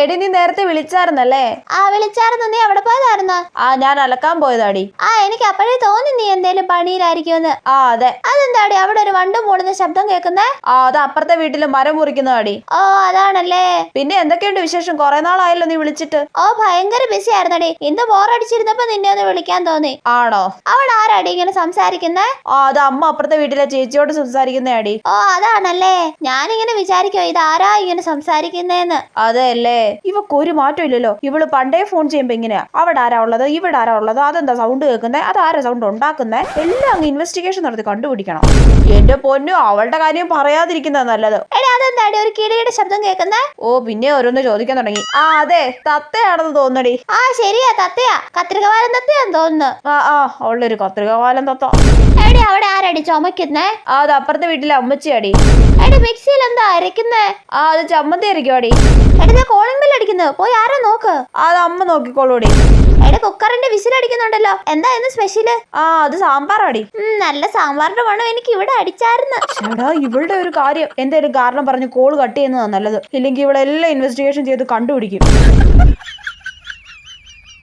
എടി നീ നേരത്തെ വിളിച്ചായിരുന്നല്ലേ? ആ വിളിച്ചായിരുന്നു. നീ അവിടെ പോയതായിരുന്നു? ആ ഞാൻ അലക്കാൻ പോയതാടി. ആ എനിക്ക് അപ്പോഴേ തോന്നി നീ എന്തേലും പണിയിലായിരിക്കും ആ അതെ. അതെന്താടി? അവിടെ ഒരു വണ്ടും മൂടുന്ന ശബ്ദം കേൾക്കുന്നേ? ആ അത് അപ്പുറത്തെ വീട്ടിൽ മരം മുറിക്കുന്നതാടി. ഓ അതാണല്ലേ. പിന്നെ എന്തൊക്കെയുണ്ട് വിശേഷം? കുറെ നാളായല്ലോ നീ വിളിച്ചിട്ട്. ഓ ഭയങ്കര ബിസി ആയിരുന്നടി. ഇന്ന് ബോറടിച്ചിരുന്നപ്പോ നിന്നെ ഒന്ന് വിളിക്കാൻ തോന്നി. ആണോ? അവിടെ ആരാടി ഇങ്ങനെ സംസാരിക്കുന്നേ? ആ അത് അമ്മ അപ്പുറത്തെ വീട്ടിലെ ചേച്ചിയോട് സംസാരിക്കുന്നേ ആടി ഓ അതാണല്ലേ. ഞാനിങ്ങനെ വിചാരിക്കോ ഇത് ആരാ ഇങ്ങനെ സംസാരിക്കുന്നേന്ന്? അതെ അല്ലേ ഇവക്ക് ഒരു മാറ്റം ഇല്ലല്ലോ. ഇവൾ പണ്ടേ ഫോൺ ചെയ്യുമ്പോ ഇങ്ങനെയാ അവിടെ ആരാ ഉള്ളത് ഇവിടെ ആരാ ഉള്ളത് അതെന്താ സൗണ്ട് കേൾക്കുന്നേ അത് ആരാ സൗണ്ട് ഉണ്ടാക്കുന്നേ എല്ലാം അങ്ങ് ഇൻവെസ്റ്റിഗേഷൻ നടത്തി കണ്ടുപിടിക്കണം. എന്റെ പൊന്നു അവളുടെ കാര്യം പറയാതിരിക്കുന്നതാ നല്ലത്. അതെന്താടി ഒരു കിളിയുടെ ശബ്ദം കേൾക്കുന്നേ? ഓ പിന്നെ ഓരോന്ന് ചോദിക്കാൻ തുടങ്ങി. ആ അതെ തത്തയാണെന്ന് തോന്നടി. ആ ശരിയാ തത്തയാ. കത്രികവാലം തത്തയാന്ന് തോന്നുന്നു. ആ ആ അവളുടെ ഒരു കത്രിക തത്ത. എടി അവിടെ ആരടി ചുമക്കുന്നേ? അത് അപ്പുറത്തെ വീട്ടിലെ അമ്മച്ചിയാടി. എടി മിക്സിയിൽ എന്താ അരക്കുന്നേ ആ അത് ചമ്മന്തി അരക്കുവാടി എടി. കോളിംഗ് ബെൽ അടിക്കുന്നത് പോയി ആരാ നോക്ക്? അത് അമ്മ നോക്കിക്കോളൂടി എടി. കുക്കറിന്റെ വിസിൽ അടിക്കുന്നുണ്ടല്ലോ. എന്താ ഇന്ന് സ്പെഷ്യൽ ആ അത് സാമ്പാറാടി നല്ല സാമ്പാറിന്റെ മണം എനിക്ക് ഇവിടെ അടിച്ചായിരുന്നു. എടാ ഇവളുടെ ഒരു കാര്യം. എന്തേലും കാരണം പറഞ്ഞ് കോൾ കട്ട് ചെയ്യുന്നതാ നല്ലത്. ഇല്ലെങ്കിൽ ഇവളെല്ലാം ഇൻവെസ്റ്റിഗേഷൻ ചെയ്ത് കണ്ടുപിടിക്കും.